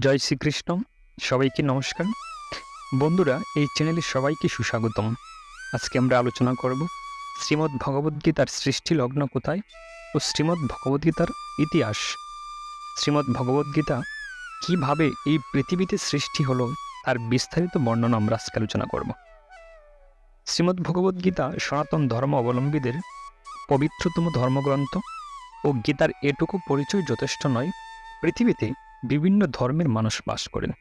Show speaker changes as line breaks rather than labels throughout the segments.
জয় শ্রীকৃষ্ণ, সবাইকে নমস্কার। বন্ধুরা, এই চ্যানেলে সবাইকে সুস্বাগতম। আজকে আমরা আলোচনা করব শ্রীমদ্ ভগবদ্গীতার সৃষ্টি লগ্ন কোথায় ও শ্রীমদ্ ভগবদ্গীতার ইতিহাস। শ্রীমদ্ ভগবদ্গীতা কীভাবে এই পৃথিবীতে সৃষ্টি হলো তার বিস্তারিত বর্ণনা আমরা আজকে আলোচনা করব। শ্রীমদ্ ভগবদ্গীতা সনাতন ধর্ম অবলম্বীদের পবিত্রতম ধর্মগ্রন্থ ও গীতার এটুকু পরিচয় যথেষ্ট নয়। পৃথিবীতে বিভিন্ন ধর্মের মানুষ বাস করেন।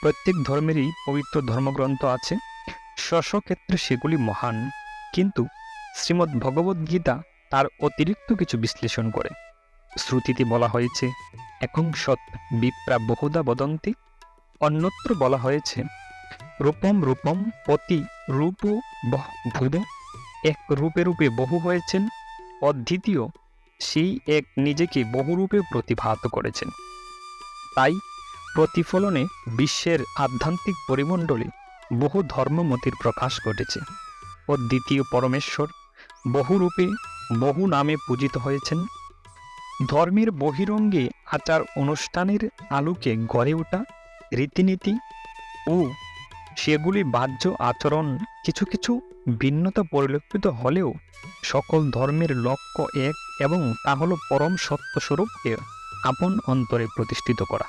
প্রত্যেক ধর্মেরই পবিত্র ধর্মগ্রন্থ আছে। স্ব ক্ষেত্রে সেগুলি মহান, কিন্তু শ্রীমদ্ ভগবদ্গীতা তার অতিরিক্ত কিছু বিশ্লেষণ করে। শ্রুতিতে বলা হয়েছে, একং সৎ বিপ্রা বহুদা বদন্তি। অন্যত্র বলা হয়েছে, রূপম রূপম অতি রূপ ভুব এক রূপে রূপে বহু হয়েছেন, অদ্বিতীয়, সেই এক নিজেকে বহুরূপে প্রতিভাত করেছেন। তাই প্রতিফলনে বিশ্বের আধ্যাত্মিক পরিমণ্ডলে বহু ধর্মমতির প্রকাশ ঘটেছে ও দ্বিতীয় পরমেশ্বর বহুরূপে বহু নামে পূজিত হয়েছেন। ধর্মের বহিরঙ্গে আচার অনুষ্ঠানের আলোকে গড়ে ওঠা রীতিনীতি ও সেগুলি বাহ্য আচরণ কিছু কিছু ভিন্নতা পরিলক্ষিত হলেও সকল ধর্মের লক্ষ্য এক এবং তা হল পরম সত্যস্বরূপকে আপন অন্তরে প্রতিষ্ঠিত করা।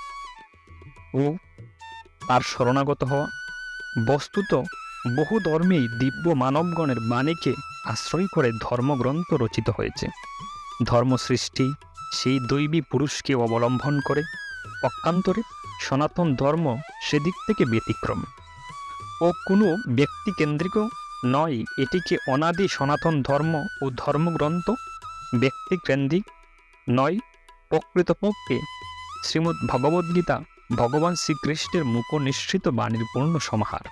ও, তার শরণাগত হওয়া। বস্তুত বহু ধর্মেই দিব্য মানবগণের বাণীকে আশ্রয় করে ধর্মগ্রন্থ রচিত হয়েছে। ধর্ম সৃষ্টি সেই দৈবী পুরুষকে অবলম্বন করে পক্ষান্তরে সনাতন ধর্ম সেদিক থেকে ব্যতিক্রম। ও কোনো ব্যক্তিকেন্দ্রিক নয়, এটিকে অনাদি সনাতন ধর্ম ও ধর্মগ্রন্থ ব্যক্তিকেন্দ্রিক নয় প্রকৃতপক্ষে শ্রীমদ্ ভগবদ্গীতা ভগবান শ্রীকৃষ্ণের মুখ নিশ্চিত বাণীর পূর্ণ সমাহার।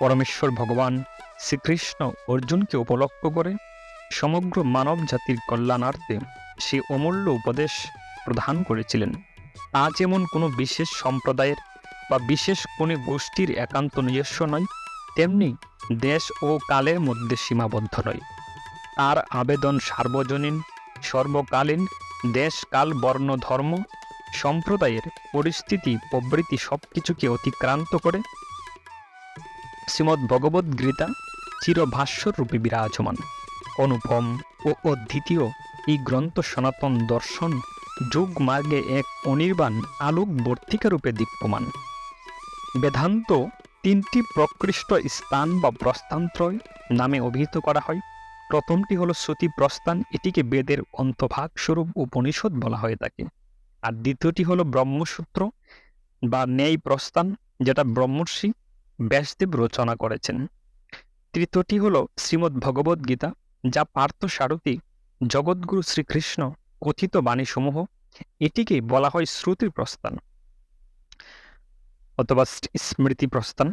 পরমেশ্বর ভগবান শ্রীকৃষ্ণ অর্জুনকে উপলক্ষ করে সমগ্র মানব জাতির কল্যাণার্থে সে অমূল্য উপদেশ প্রদান করেছিলেন। তা যেমন কোনো বিশেষ সম্প্রদায়ের বা বিশেষ কোনো গোষ্ঠীর একান্ত নিজস্ব নয়, তেমনি দেশ ও কালের মধ্যে সীমাবদ্ধ নয়। তার আবেদন সার্বজনীন, সর্বকালীন দেশ কাল বর্ণ, ধর্ম, সম্প্রদায়ের পরিস্থিতি প্রবৃত্তি সব কিছুকে অতিক্রান্ত করে শ্রীমদ্ ভগবদ্ গীতা চিরভাষ্য রূপে বিরাজমান। অনুপম ও অদ্বিতীয় এই গ্রন্থ সনাতন দর্শন যুগ মার্গে এক অনির্বাণ আলোক বর্তিকা রূপে দীপ্যমান। বেদান্ত তিনটি প্রকৃষ্ট স্থান বা প্রস্থানত্রয় নামে অভিহিত করা হয়। প্রথমটি হলো শ্রুতি প্রস্থান এটিকে বেদের অন্তভাগ স্বরূপ উপনিষদ বলা হয়ে থাকে। আর দ্বিতীয়টি হলো ব্রহ্মসূত্র বা ন্যায় প্রস্থান যেটা ব্রহ্মর্ষি ব্যাসদেব রচনা করেছেন। তৃতীয়টি হলো শ্রীমদ্ ভগবদ গীতা যা পার্থ সারথী জগৎগুরু শ্রীকৃষ্ণ কথিত বাণীসমূহ, এটিকে বলা হয় শ্রুতির প্রস্থান অথবা স্মৃতি প্রস্থান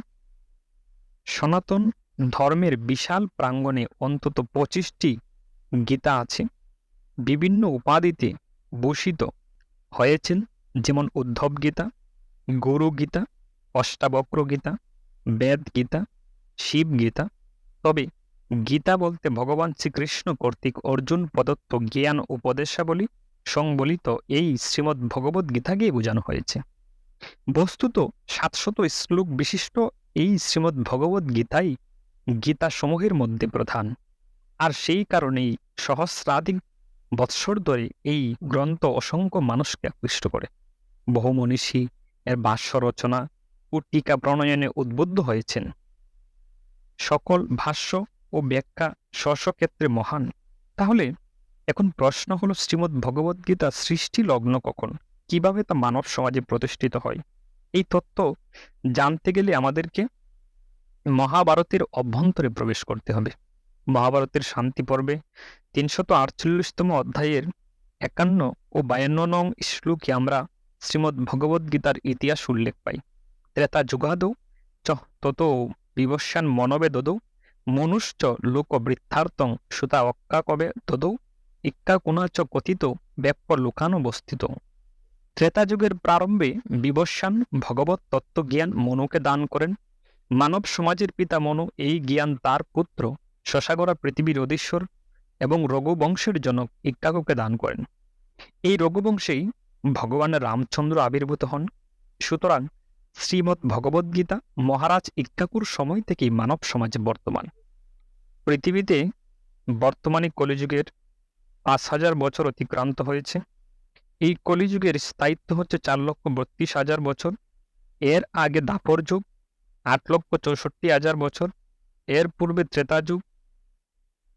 সনাতন ধর্মের বিশাল প্রাঙ্গণে অন্তত পঁচিশটি গীতা আছে। বিভিন্ন উপাধিতে ভূষিত হয়েছেন যেমন উদ্ধব গীতা, গুরু গীতা, অষ্টাবক্র গীতা, বেদ গীতা, শিব গীতা। তবে গীতা বলতে ভগবান শ্রীকৃষ্ণ কর্তৃক অর্জুন প্রদত্ত জ্ঞান উপদেশাবলী সংবলিত এই শ্রীমদ্ ভগবদ্ গীতাকেই বোঝানো হয়েছে। বস্তুত সাতশত শ্লোক বিশিষ্ট এই শ্রীমদ্ ভগবদ্ গীতাই গীতা সমূহের মধ্যে প্রধান। আর সেই কারণেই সহস্রাধিক বৎসর ধরে এই গ্রন্থ অসংখ্য মানুষকে আকৃষ্ট করে। বহু মনীষী এর ভাষ্য রচনা ও টিকা প্রণয়নে উদ্বুদ্ধ হয়েছেন। সকল ভাষ্য ও ব্যাখ্যা স্ব ক্ষেত্রে মহান। তাহলে এখন প্রশ্ন হলো শ্রীমদ্ ভগবদ্গীতা সৃষ্টি লগ্ন কখন? কীভাবে তা মানব সমাজে প্রতিষ্ঠিত হয়? এই তত্ত্ব জানতে গেলে আমাদেরকে মহাভারতের অভ্যন্তরে প্রবেশ করতে হবে। মহাভারতের শান্তি পর্বে তিনশত আটচল্লিশতম অধ্যায়ের একান্ন ও বায়ান্ন নং শ্লোকে আমরা শ্রীমদ্ ভগবদ্গীতার ইতিহাস উল্লেখ পাই। ত্রেতা যুগাদৌ চ তত বিবস্যান মনবেদৌ মনুষ্য লোকবৃত্তার্থং সুতা অক্কা কবে দদৌ ইক্কা কোনা চ কথিত ব্যাপ্য লোকানুবস্থিত ত্রেতা যুগের প্রারম্ভে বিবস্যান ভগবত তত্ত্বজ্ঞান মনুকে দান করেন মানব সমাজের পিতা মনু এই জ্ঞান তার পুত্র শশাগরা পৃথিবীর অধীশ্বর এবং রঘুবংশের জনক ইক্কাকুকে দান করেন। এই রঘুবংশেই ভগবান রামচন্দ্র আবির্ভূত হন। সুতরাং শ্রীমৎ ভগবদ্গীতা মহারাজ ইক্কাকুর সময় থেকেই মানব সমাজে বর্তমান। পৃথিবীতে বর্তমানে কলিযুগের পাঁচ হাজার বছর অতিক্রান্ত হয়েছে। এই কলিযুগের স্থায়িত্ব হচ্ছে চার লক্ষ বত্রিশ হাজার বছর। এর আগে দাপর যুগ আট লক্ষ চৌষট্টি হাজার বছর। এর পূর্বে ত্রেতা যুগ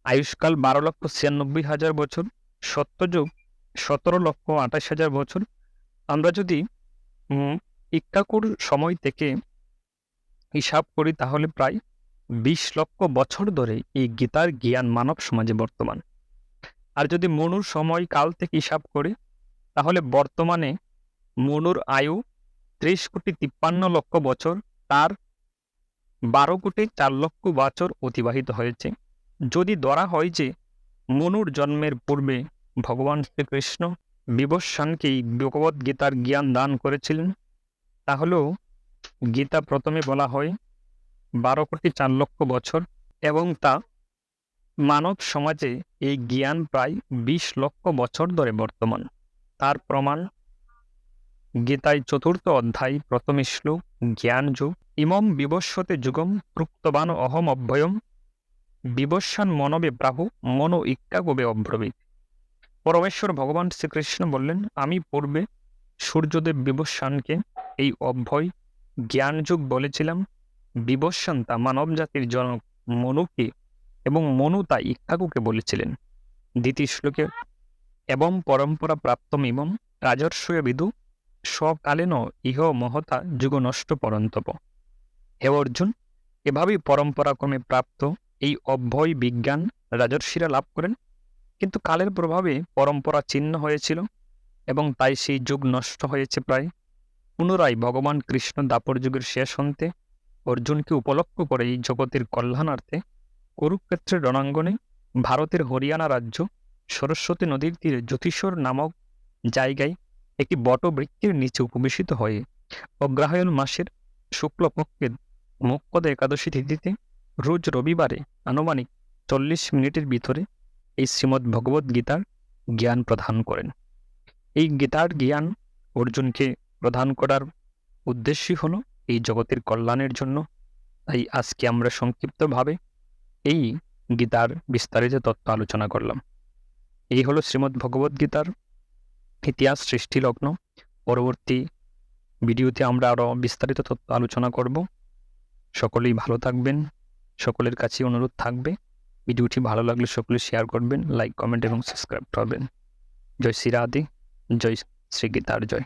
আয়ুষ্কাল বারো লক্ষ ছিয়ানব্বই হাজার বছর সত্যযুগ সতেরো লক্ষ আঠাশ হাজার বছর। আমরা যদি ইক্কাকুর সময় থেকে হিসাব করি, তাহলে প্রায় বিশ লক্ষ বছর ধরে এই গীতার জ্ঞান মানব সমাজে বর্তমান। আর যদি মনুর সময় কাল থেকে হিসাব করি, তাহলে বর্তমানে মনুর আয়ু ত্রিশ কোটি তিপ্পান্ন লক্ষ বছর, তার বারো কোটি চার লক্ষ বছর অতিবাহিত হয়েছে। যদি ধরা হয় যে মনুর জন্মের পূর্বে ভগবান শ্রীকৃষ্ণ বিবস্বানকেই ভগবত গীতার জ্ঞান দান করেছিলেন, তাহলেও গীতা প্রথমে বলা হয় বারো কোটি চার লক্ষ বছর এবং তা মানব সমাজে এই জ্ঞান প্রায় বিশ লক্ষ বছর ধরে বর্তমান। তার প্রমাণ গীতায় চতুর্থ অধ্যায় প্রথম শ্লোক জ্ঞান যুগ ইমম বিবস্বতে যুগম প্রুক্তবান অহম অভ্যয়ম বিবস্বান মনবে প্রাহু মনো ইক্কাগবে অব্রবীত। পরমেশ্বর ভগবান শ্রীকৃষ্ণ বললেন, আমি পূর্বে সূর্যদেব বিবস্বানকে এই অভ্যয় জ্ঞান যুগ বলেছিলাম। বিবস্বান তা মানব জাতির জনক মনুকে এবং মনু তা ইক্কাকুকে বলেছিলেন। দ্বিতীয় শ্লোকে, এবং পরম্পরা প্রাপ্তম ইমম রাজর্ষয় বিদু স্বকালীন ইহ মহতা যুগ নষ্ট পরন্তপ। হে অর্জুন, এভাবেই পরম্পরাক্রমে প্রাপ্ত এই অভ্যয় বিজ্ঞান রাজর্ষিরা লাভ করেন। কিন্তু কালের প্রভাবে পরম্পরা ছিন্ন হয়েছিল এবং তাই সেই যুগ নষ্ট হয়েছে প্রায়। পুনরায় ভগবান কৃষ্ণ দাপর যুগের শেষ হন্তে অর্জুনকে উপলক্ষ করে এই জগতের কল্যাণার্থে কুরুক্ষেত্রের রণাঙ্গনে ভারতের হরিয়ানা রাজ্য সরস্বতী নদীর তীরে জ্যোতিষর নামক জায়গায় একটি বটবৃক্ষের নিচে উপবেশিত হয়ে। অগ্রহায়ণ মাসের শুক্লপক্ষের মুখ্যদ একাদশী তিথিতে রোজ রবিবারে আনুমানিক চল্লিশ মিনিটের ভিতরে এই শ্রীমদ্ ভগবদ গীতার জ্ঞান প্রদান করেন। এই গীতার জ্ঞান অর্জুনকে প্রদান করার উদ্দেশ্যই হল এই জগতের কল্যাণের জন্য। তাই আজকে আমরা সংক্ষিপ্তভাবে এই গীতার বিস্তারিত তত্ত্ব আলোচনা করলাম। এই হলো শ্রীমদ্ ভগবদ গীতার ইতিহাস সৃষ্টি লগ্ন পরবর্তী ভিডিওতে আমরা আরও বিস্তারিত তথ্য আলোচনা করব। সকলেই ভালো থাকবেন, সকলের কাছে অনুরোধ থাকবে। ভিডিওটি ভালো লাগলে সকলে শেয়ার করবেন লাইক কমেন্ট এবং সাবস্ক্রাইব করবেন। জয় শ্রী রাধে, জয় শ্রী গীতার জয়।